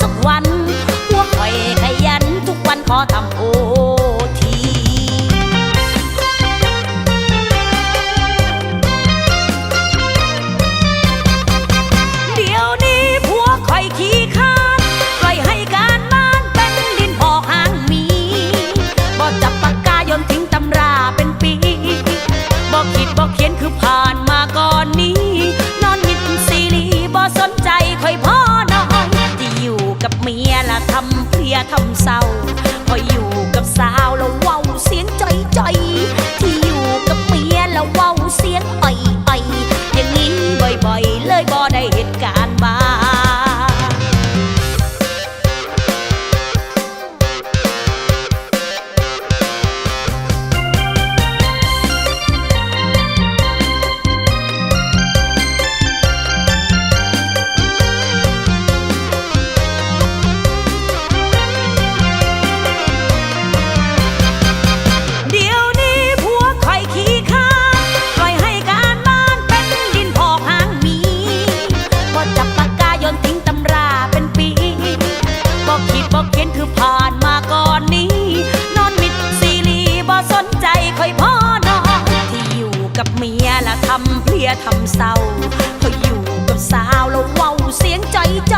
สักวันพวข่อยขยันทุกวันขอทำโอทีเดี๋ยวนี้ผัวคอยขี้ข้านปล่อยให้การบ้านเป็นดินพอกหางมีบ่จับปากกายนทิ้งตำราเป็นปีบ่คิดบ่เขียนคือผ่านมาก่อนนี้ คือผ่านมาก่อนนี้ นอนมิดซีรีส์บ่สนใจคอยพ่อนอนที่อยู่กับเมียละทำเพลียทำเศร้าพออยู่กับสาวแล้วเว้าเสียงใจใจ